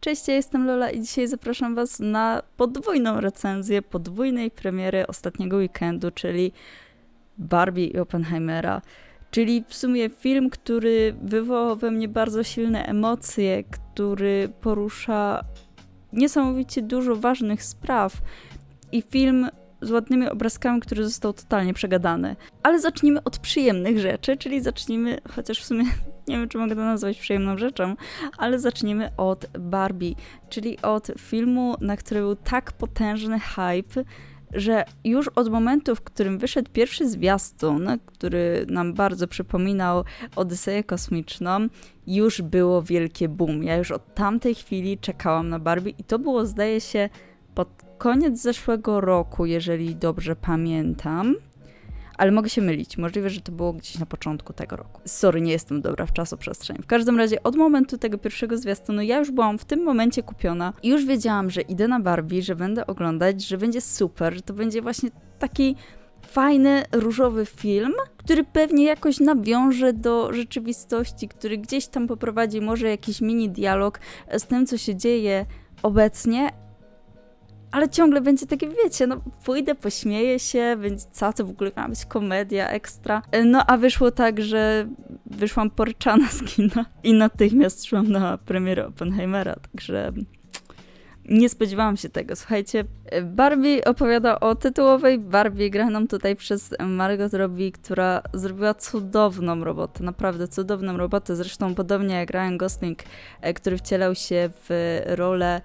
Cześć, ja jestem Lola i dzisiaj zapraszam Was na podwójną recenzję podwójnej premiery ostatniego weekendu, czyli Barbie i Oppenheimera. Czyli w sumie film, który wywołał we mnie bardzo silne emocje, który porusza niesamowicie dużo ważnych spraw i film z ładnymi obrazkami, który został totalnie przegadany. Ale zacznijmy od przyjemnych rzeczy, czyli zacznijmy, chociaż w sumie nie wiem, czy mogę to nazwać przyjemną rzeczą, ale zacznijmy od Barbie, czyli od filmu, na który był tak potężny hype, że już od momentu, w którym wyszedł pierwszy zwiastun, który nam bardzo przypominał Odyseję Kosmiczną, już było wielkie boom. Ja już od tamtej chwili czekałam na Barbie i to było, zdaje się, pod koniec zeszłego roku, jeżeli dobrze pamiętam. Ale mogę się mylić. Możliwe, że to było gdzieś na początku tego roku. Sorry, nie jestem dobra w czasoprzestrzeni. W każdym razie od momentu tego pierwszego zwiastunu ja już byłam w tym momencie kupiona i już wiedziałam, że idę na Barbie, że będę oglądać, że będzie super, że to będzie właśnie taki fajny, różowy film, który pewnie jakoś nawiąże do rzeczywistości, który gdzieś tam poprowadzi może jakiś mini dialog z tym, co się dzieje obecnie, ale ciągle będzie takie, wiecie, no pójdę, pośmieję się, będzie co, to w ogóle ma być komedia ekstra. No a wyszło tak, że wyszłam poryczana z kina i natychmiast szłam na premierę Oppenheimera, także nie spodziewałam się tego. Słuchajcie, Barbie opowiada o tytułowej Barbie graną tutaj przez Margot Robbie, która zrobiła cudowną robotę, naprawdę cudowną robotę, zresztą podobnie jak Ryan Gosling, e, który wcielał się w rolę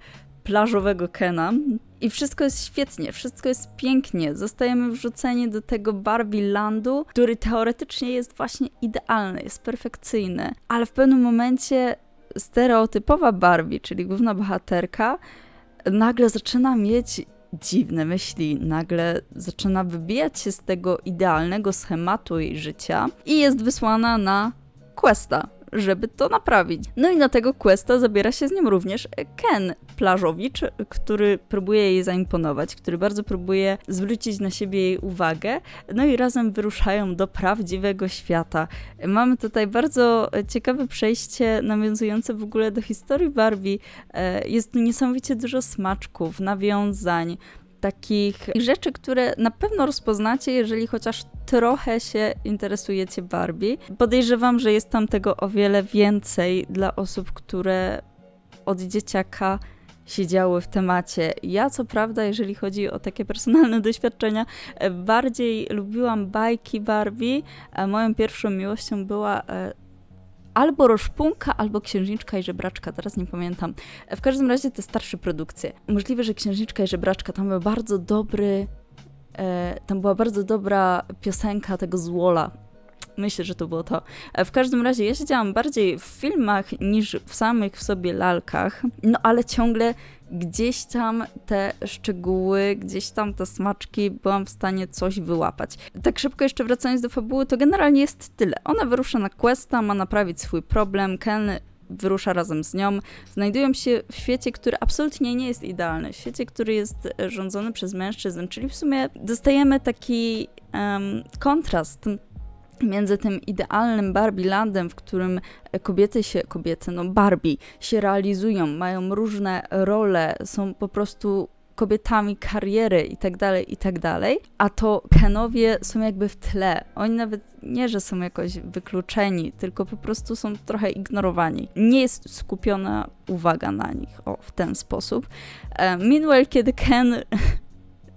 plażowego Kena. I wszystko jest świetnie, wszystko jest pięknie. Zostajemy wrzuceni do tego Barbie Landu, który teoretycznie jest właśnie idealny, jest perfekcyjny, ale w pewnym momencie stereotypowa Barbie, czyli główna bohaterka, nagle zaczyna mieć dziwne myśli, nagle zaczyna wybijać się z tego idealnego schematu jej życia i jest wysłana na questa, żeby to naprawić. No i na tego questa zabiera się z nim również Ken Plażowicz, który próbuje jej zaimponować, który bardzo próbuje zwrócić na siebie jej uwagę, no i razem wyruszają do prawdziwego świata. Mamy tutaj bardzo ciekawe przejście nawiązujące w ogóle do historii Barbie. E, jest tu niesamowicie dużo smaczków, nawiązań, takich rzeczy, które na pewno rozpoznacie, jeżeli chociaż trochę się interesujecie Barbie. Podejrzewam, że jest tam tego o wiele więcej dla osób, które od dzieciaka siedziały w temacie. Ja, co prawda, jeżeli chodzi o takie personalne doświadczenia, bardziej lubiłam bajki Barbie. Moją pierwszą miłością była e, albo Roszpunka, albo Księżniczka i Żebraczka, teraz nie pamiętam. W każdym razie te starsze produkcje. Możliwe, że Księżniczka i Żebraczka tam był bardzo dobry, e, tam była bardzo dobra piosenka tego Złola. Myślę, że to było to. E, w każdym razie ja siedziałam bardziej w filmach niż w samych w sobie lalkach, no ale ciągle gdzieś tam te szczegóły, gdzieś tam te smaczki byłam w stanie coś wyłapać. Tak szybko jeszcze wracając do fabuły, to generalnie jest tyle. Ona wyrusza na questa, ma naprawić swój problem, Ken wyrusza razem z nią. Znajdują się w świecie, który absolutnie nie jest idealny, w świecie, który jest rządzony przez mężczyzn, czyli w sumie dostajemy taki um, kontrast między tym idealnym Barbie Landem, w którym kobiety się, kobiety, no Barbie się realizują, mają różne role, są po prostu kobietami kariery i tak dalej, i tak a to Kenowie są jakby w tle. Oni nawet nie, że są jakoś wykluczeni, tylko po prostu są trochę ignorowani. Nie jest skupiona uwaga na nich, o, w ten sposób. E, meanwhile, kiedy Ken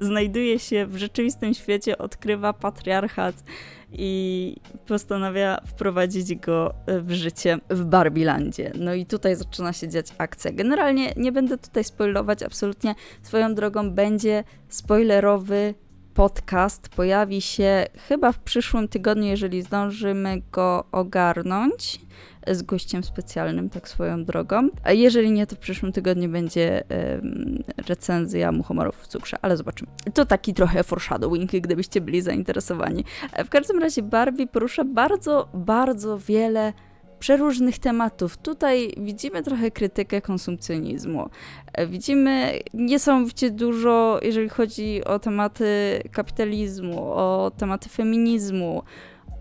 znajduje się w rzeczywistym świecie, odkrywa patriarchat i postanawia wprowadzić go w życie w Barbilandzie. No i tutaj zaczyna się dziać akcja. Generalnie nie będę tutaj spoilować, absolutnie swoją drogą będzie spoilerowy podcast. Pojawi się chyba w przyszłym tygodniu, jeżeli zdążymy go ogarnąć z gościem specjalnym, tak swoją drogą. A jeżeli nie, to w przyszłym tygodniu będzie recenzja Muchomorów w cukrze, ale zobaczymy. To taki trochę foreshadowing, gdybyście byli zainteresowani. E, w każdym razie Barbie porusza bardzo, bardzo wiele przeróżnych tematów. Tutaj widzimy trochę krytykę konsumpcjonizmu. E, widzimy niesamowicie dużo, jeżeli chodzi o tematy kapitalizmu, o tematy feminizmu,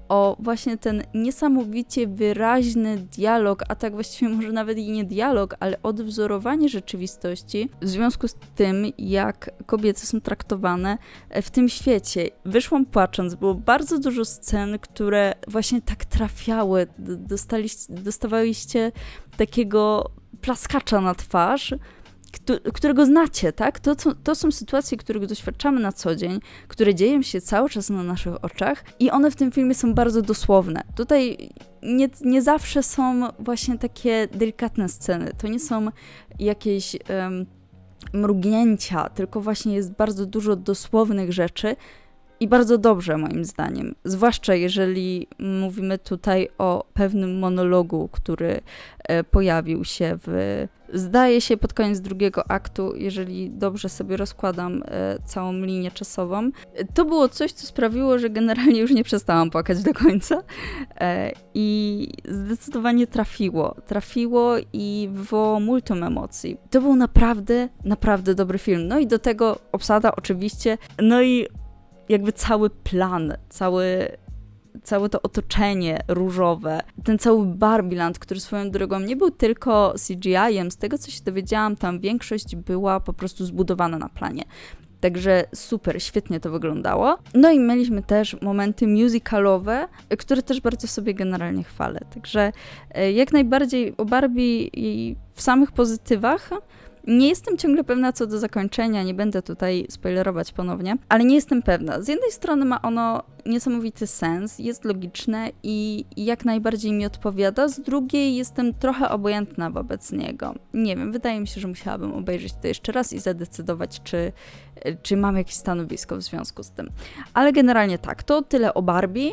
o właśnie ten niesamowicie wyraźny dialog, a tak właściwie może nawet i nie dialog, ale odwzorowanie rzeczywistości w związku z tym, jak kobiety są traktowane w tym świecie. Wyszłam płacząc, było bardzo dużo scen, które właśnie tak trafiały. Dostaliście, dostawaliście takiego plaskacza na twarz, którego znacie, tak? To, to, to, są sytuacje, których doświadczamy na co dzień, które dzieją się cały czas na naszych oczach i one w tym filmie są bardzo dosłowne. Tutaj nie, nie zawsze są właśnie takie delikatne sceny, to nie są jakieś um, mrugnięcia, tylko właśnie jest bardzo dużo dosłownych rzeczy, i bardzo dobrze, moim zdaniem. Zwłaszcza jeżeli mówimy tutaj o pewnym monologu, który e, pojawił się w. Zdaje się pod koniec drugiego aktu, jeżeli dobrze sobie rozkładam e, całą linię czasową. To było coś, co sprawiło, że generalnie już nie przestałam płakać do końca. E, I zdecydowanie trafiło. Trafiło i wywołało multum emocji. To był naprawdę, naprawdę dobry film. No i do tego obsada oczywiście. No i jakby cały plan, cały, całe to otoczenie różowe, ten cały Barbieland, który swoją drogą nie był tylko CGI-em, z tego co się dowiedziałam, tam większość była po prostu zbudowana na planie. Także super, świetnie to wyglądało. No i mieliśmy też momenty musicalowe, które też bardzo sobie generalnie chwalę. Także e, jak najbardziej o Barbie i w samych pozytywach nie jestem ciągle pewna co do zakończenia, nie będę tutaj spoilerować ponownie, ale nie jestem pewna. Z jednej strony ma ono niesamowity sens, jest logiczne i jak najbardziej mi odpowiada, z drugiej jestem trochę obojętna wobec niego. Nie wiem, wydaje mi się, że musiałabym obejrzeć to jeszcze raz i zadecydować, czy, czy mam jakieś stanowisko w związku z tym. Ale generalnie tak, to tyle o Barbie.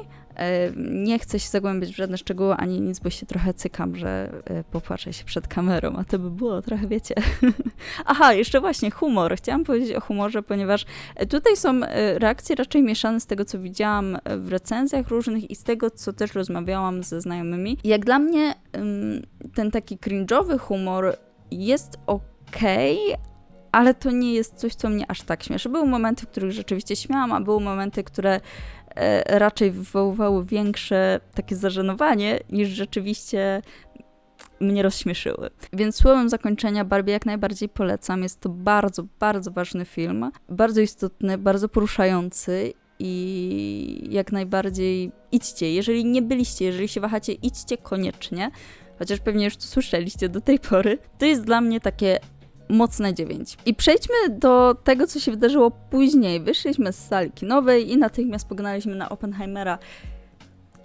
Nie chcę się zagłębiać w żadne szczegóły ani nic, bo się trochę cykam, że e, popłaczę się przed kamerą, a to by było trochę, wiecie. Aha, jeszcze właśnie humor. Chciałam powiedzieć o humorze, ponieważ e, tutaj są e, reakcje raczej mieszane z tego, co widziałam w recenzjach różnych i z tego, co też rozmawiałam ze znajomymi. Jak dla mnie ten taki cringe'owy humor jest okej, okay, ale to nie jest coś, co mnie aż tak śmieszy. Były momenty, w których rzeczywiście śmiałam, a były momenty, które raczej wywoływały większe takie zażenowanie niż rzeczywiście mnie rozśmieszyły. Więc słowem zakończenia Barbie jak najbardziej polecam. Jest to bardzo, bardzo ważny film, bardzo istotny, bardzo poruszający i jak najbardziej idźcie. Jeżeli nie byliście, jeżeli się wahacie, idźcie koniecznie. Chociaż pewnie już to słyszeliście do tej pory. To jest dla mnie takie mocne 9. I przejdźmy do tego, co się wydarzyło później. Wyszliśmy z sali kinowej i natychmiast pognaliśmy na Oppenheimera.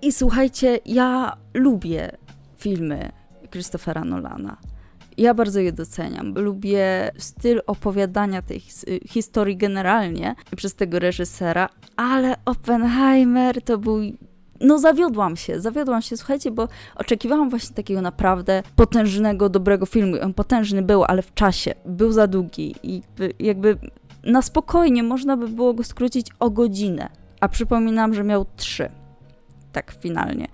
I słuchajcie, ja lubię filmy Christophera Nolana. Ja bardzo je doceniam. Lubię styl opowiadania tej historii generalnie przez tego reżysera, ale Oppenheimer to był no zawiodłam się, zawiodłam się, słuchajcie, bo oczekiwałam właśnie takiego naprawdę potężnego, dobrego filmu. On potężny był, ale w czasie. Był za długi i jakby na spokojnie można by było go skrócić o godzinę. A przypominam, że miał trzy. Tak, finalnie.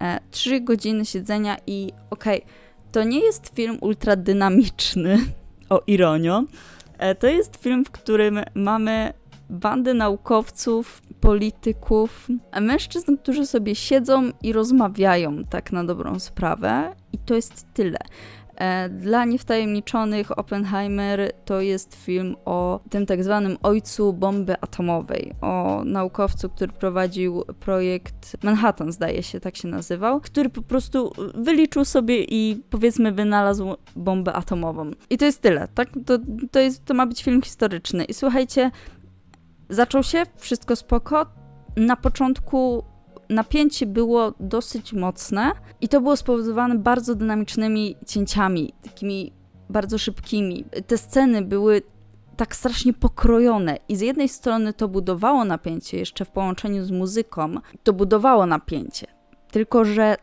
E, trzy godziny siedzenia i okej, okay, to nie jest film ultra dynamiczny, o ironio. E, to jest film, w którym mamy bandy naukowców, polityków, mężczyzn, którzy sobie siedzą i rozmawiają tak na dobrą sprawę i to jest tyle. E, dla niewtajemniczonych Oppenheimer to jest film o tym tak zwanym ojcu bomby atomowej, o naukowcu, który prowadził projekt Manhattan, zdaje się, tak się nazywał, który po prostu wyliczył sobie i powiedzmy wynalazł bombę atomową. I to jest tyle, tak? To, to, jest, to ma być film historyczny. I słuchajcie, Zaczął się, wszystko spoko. Na początku napięcie było dosyć mocne i to było spowodowane bardzo dynamicznymi cięciami, takimi bardzo szybkimi. Te sceny były tak strasznie pokrojone i z jednej strony to budowało napięcie, jeszcze w połączeniu z muzyką, to budowało napięcie. Tylko, że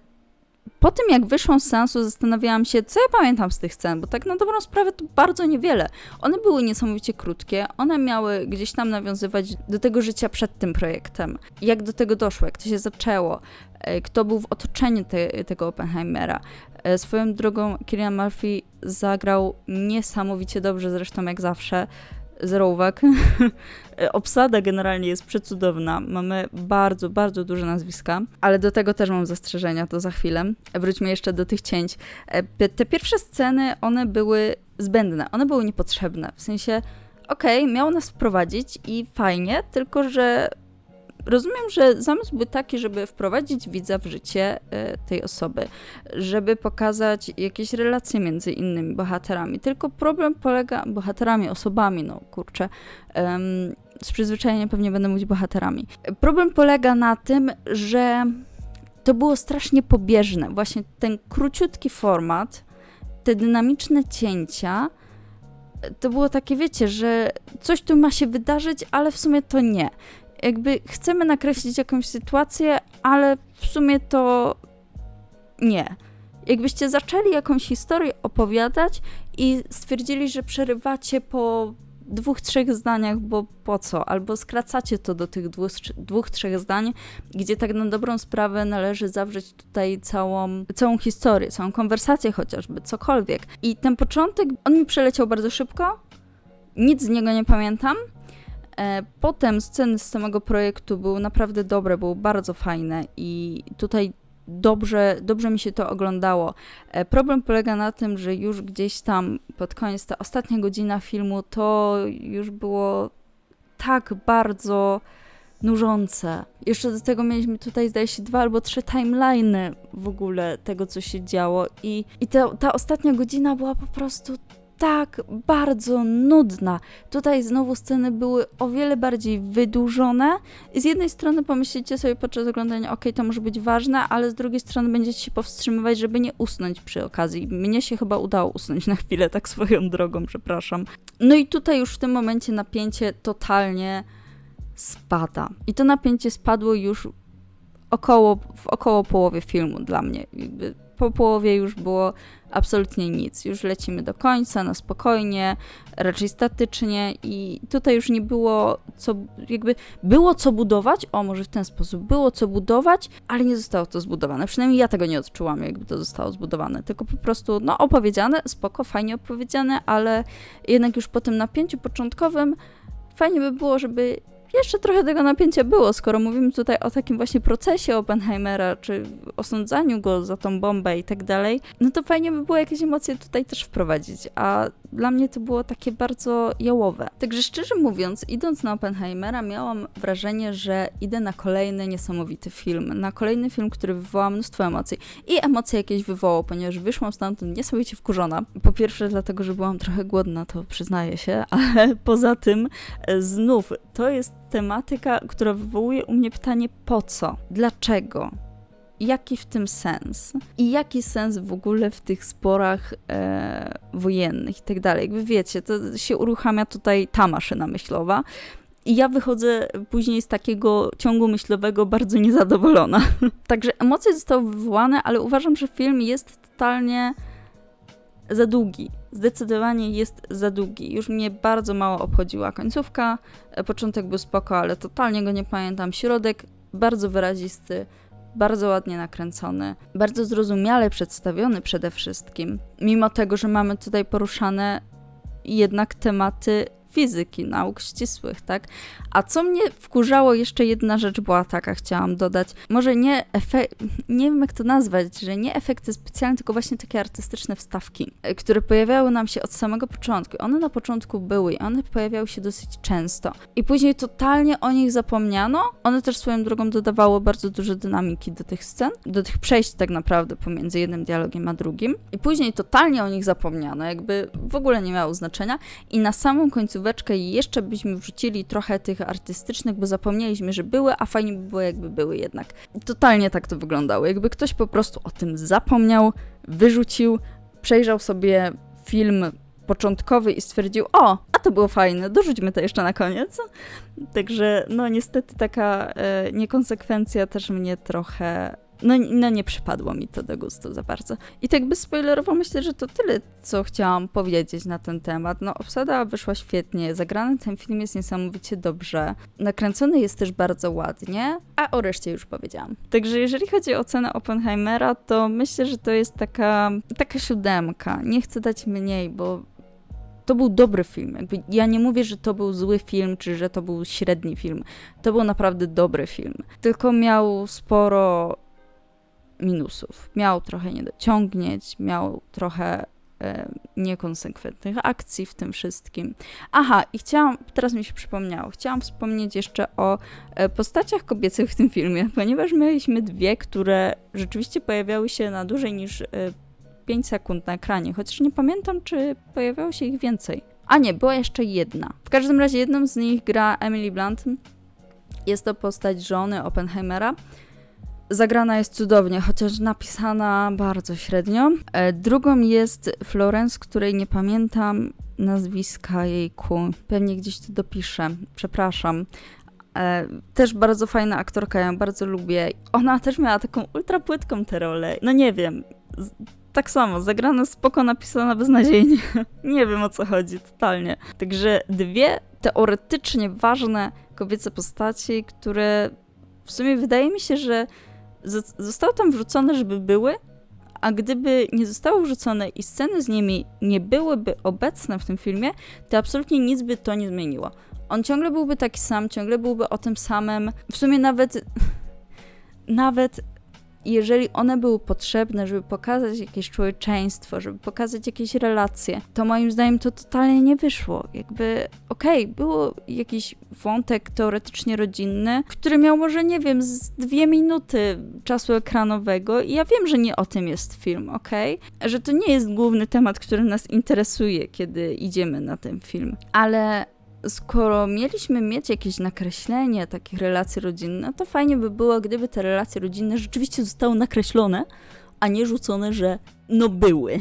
po tym, jak wyszłam z seansu, zastanawiałam się, co ja pamiętam z tych scen, bo tak na dobrą sprawę to bardzo niewiele. One były niesamowicie krótkie, one miały gdzieś tam nawiązywać do tego życia przed tym projektem. Jak do tego doszło, jak to się zaczęło, e, kto był w otoczeniu te, tego Oppenheimera. E, swoją drogą Killian Murphy zagrał niesamowicie dobrze, zresztą jak zawsze. Zero uwag. Obsada generalnie jest przecudowna. Mamy bardzo, bardzo duże nazwiska, ale do tego też mam zastrzeżenia, to za chwilę. Wróćmy jeszcze do tych cięć. E, te pierwsze sceny, one były zbędne, one były niepotrzebne. W sensie, okej, okay, miało nas wprowadzić i fajnie, tylko że rozumiem, że zamysł był taki, żeby wprowadzić widza w życie y, tej osoby, żeby pokazać jakieś relacje między innymi bohaterami. Tylko problem polega, bohaterami, osobami, no kurczę, um, z przyzwyczajenia pewnie będę mówić bohaterami. Problem polega na tym, że to było strasznie pobieżne. Właśnie ten króciutki format, te dynamiczne cięcia, to było takie, wiecie, że coś tu ma się wydarzyć, ale w sumie to nie jakby chcemy nakreślić jakąś sytuację, ale w sumie to nie. Jakbyście zaczęli jakąś historię opowiadać i stwierdzili, że przerywacie po dwóch, trzech zdaniach, bo po co? Albo skracacie to do tych dwóch, dwóch, trzech zdań, gdzie tak na dobrą sprawę należy zawrzeć tutaj całą, całą historię, całą konwersację chociażby, cokolwiek. I ten początek, on mi przeleciał bardzo szybko, nic z niego nie pamiętam, potem sceny z samego projektu były naprawdę dobre, były bardzo fajne i tutaj dobrze, dobrze mi się to oglądało. E, problem polega na tym, że już gdzieś tam pod koniec, ta ostatnia godzina filmu, to już było tak bardzo nużące. Jeszcze do tego mieliśmy tutaj, zdaje się, dwa albo trzy timeliny w ogóle tego, co się działo i, i ta, ta ostatnia godzina była po prostu tak bardzo nudna. Tutaj znowu sceny były o wiele bardziej wydłużone. Z jednej strony pomyślicie sobie podczas oglądania, ok, to może być ważne, ale z drugiej strony będziecie się powstrzymywać, żeby nie usnąć przy okazji. Mnie się chyba udało usnąć na chwilę, tak swoją drogą, przepraszam. No i tutaj już w tym momencie napięcie totalnie spada. I to napięcie spadło już około, w około połowie filmu dla mnie. Jakby po połowie już było absolutnie nic. Już lecimy do końca, na spokojnie, raczej statycznie i tutaj już nie było co, jakby było co budować, o może w ten sposób, było co budować, ale nie zostało to zbudowane. Przynajmniej ja tego nie odczułam, jakby to zostało zbudowane, tylko po prostu, no opowiedziane, spoko, fajnie opowiedziane, ale jednak już po tym napięciu początkowym fajnie by było, żeby jeszcze trochę tego napięcia było, skoro mówimy tutaj o takim właśnie procesie Oppenheimera, czy osądzaniu go za tą bombę i tak dalej, no to fajnie by było jakieś emocje tutaj też wprowadzić, a dla mnie to było takie bardzo jałowe. Także szczerze mówiąc, idąc na Oppenheimera, miałam wrażenie, że idę na kolejny niesamowity film, na kolejny film, który wywołał mnóstwo emocji. I emocje jakieś wywołał, ponieważ wyszłam stamtąd niesamowicie wkurzona. Po pierwsze dlatego, że byłam trochę głodna, to przyznaję się, ale poza tym e, znów to jest tematyka, która wywołuje u mnie pytanie po co? Dlaczego? Jaki w tym sens? I jaki sens w ogóle w tych sporach e, wojennych i tak dalej? Jakby wiecie, to się uruchamia tutaj ta maszyna myślowa. I ja wychodzę później z takiego ciągu myślowego bardzo niezadowolona. Także emocje zostały wywołane, ale uważam, że film jest totalnie za długi. Zdecydowanie jest za długi. Już mnie bardzo mało obchodziła końcówka. E, początek był spoko, ale totalnie go nie pamiętam. Środek bardzo wyrazisty, bardzo ładnie nakręcony, bardzo zrozumiale przedstawiony przede wszystkim. Mimo tego, że mamy tutaj poruszane jednak tematy fizyki, nauk ścisłych, tak? A co mnie wkurzało, jeszcze jedna rzecz była taka, chciałam dodać. Może nie efekt, nie wiem jak to nazwać, że nie efekty specjalne, tylko właśnie takie artystyczne wstawki, e, które pojawiały nam się od samego początku. One na początku były i one pojawiały się dosyć często. I później totalnie o nich zapomniano. One też swoją drogą dodawały bardzo dużo dynamiki do tych scen, do tych przejść tak naprawdę pomiędzy jednym dialogiem a drugim. I później totalnie o nich zapomniano, jakby w ogóle nie miało znaczenia. I na samą końcóweczkę jeszcze byśmy wrzucili trochę tych artystycznych, bo zapomnieliśmy, że były, a fajnie by było, jakby były jednak. Totalnie tak to wyglądało. Jakby ktoś po prostu o tym zapomniał, wyrzucił, przejrzał sobie film początkowy i stwierdził, o, a to było fajne, dorzućmy to jeszcze na koniec. Także, no niestety taka e, niekonsekwencja też mnie trochę no, no nie przypadło mi to do gustu za bardzo. I tak by spoilerowo myślę, że to tyle, co chciałam powiedzieć na ten temat. No, obsada wyszła świetnie, zagrany ten film jest niesamowicie dobrze, nakręcony jest też bardzo ładnie, a o reszcie już powiedziałam. Także jeżeli chodzi o cenę Oppenheimera, to myślę, że to jest taka, taka siódemka. Nie chcę dać mniej, bo to był dobry film. Jakby ja nie mówię, że to był zły film, czy że to był średni film. To był naprawdę dobry film. Tylko miał sporo minusów. Miał trochę niedociągnięć, miał trochę e, niekonsekwentnych akcji w tym wszystkim. Aha, i chciałam, teraz mi się przypomniało, chciałam wspomnieć jeszcze o e, postaciach kobiecych w tym filmie, ponieważ mieliśmy dwie, które rzeczywiście pojawiały się na dłużej niż e, 5 sekund na ekranie, chociaż nie pamiętam, czy pojawiało się ich więcej. A nie, była jeszcze jedna. W każdym razie jedną z nich gra Emily Blunt. Jest to postać żony Oppenheimera. Zagrana jest cudownie, chociaż napisana bardzo średnio. E, drugą jest Florence, której nie pamiętam nazwiska jejku. Pewnie gdzieś to dopiszę. Przepraszam. E, też bardzo fajna aktorka, ja ją bardzo lubię. Ona też miała taką ultra płytką tę rolę. No nie wiem. Tak samo, zagrana spoko, napisana beznadziejnie. nie wiem o co chodzi, totalnie. Także dwie teoretycznie ważne kobiece postaci, które w sumie wydaje mi się, że zostały tam wrzucone, żeby były, a gdyby nie zostały wrzucone i sceny z nimi nie byłyby obecne w tym filmie, to absolutnie nic by to nie zmieniło. On ciągle byłby taki sam, ciągle byłby o tym samym. W sumie nawet nawet jeżeli one były potrzebne, żeby pokazać jakieś człowieczeństwo, żeby pokazać jakieś relacje, to moim zdaniem to totalnie nie wyszło. Jakby, okej, było jakiś wątek teoretycznie rodzinny, który miał może, nie wiem, z dwie minuty czasu ekranowego i ja wiem, że nie o tym jest film, okej? Że to nie jest główny temat, który nas interesuje, kiedy idziemy na ten film. Ale skoro mieliśmy mieć jakieś nakreślenie takich relacji rodzinnych, to fajnie by było, gdyby te relacje rodzinne rzeczywiście zostały nakreślone, a nie rzucone, że no były.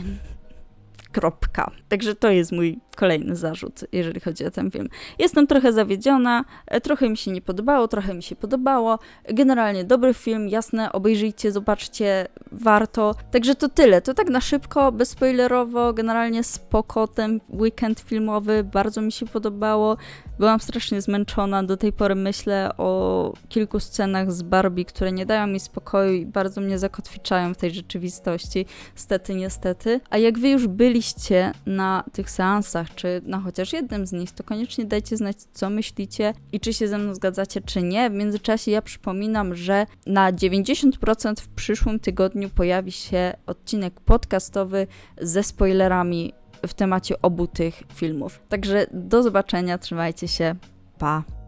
Kropka. Także to jest mój kolejny zarzut, jeżeli chodzi o ten film. Jestem trochę zawiedziona, e, trochę mi się nie podobało, trochę mi się podobało. Generalnie dobry film, jasne, obejrzyjcie, zobaczcie, warto. Także to tyle. To tak na szybko, bezspoilerowo, generalnie spoko ten weekend filmowy, bardzo mi się podobało. Byłam strasznie zmęczona, do tej pory myślę o kilku scenach z Barbie, które nie dają mi spokoju i bardzo mnie zakotwiczają w tej rzeczywistości. Stety, niestety. A jak wy już byliście na tych seansach, czy na chociaż jednym z nich, to koniecznie dajcie znać, co myślicie i czy się ze mną zgadzacie, czy nie. W międzyczasie ja przypominam, że na 90% w przyszłym tygodniu pojawi się odcinek podcastowy ze spoilerami w temacie obu tych filmów. Także do zobaczenia, trzymajcie się, pa!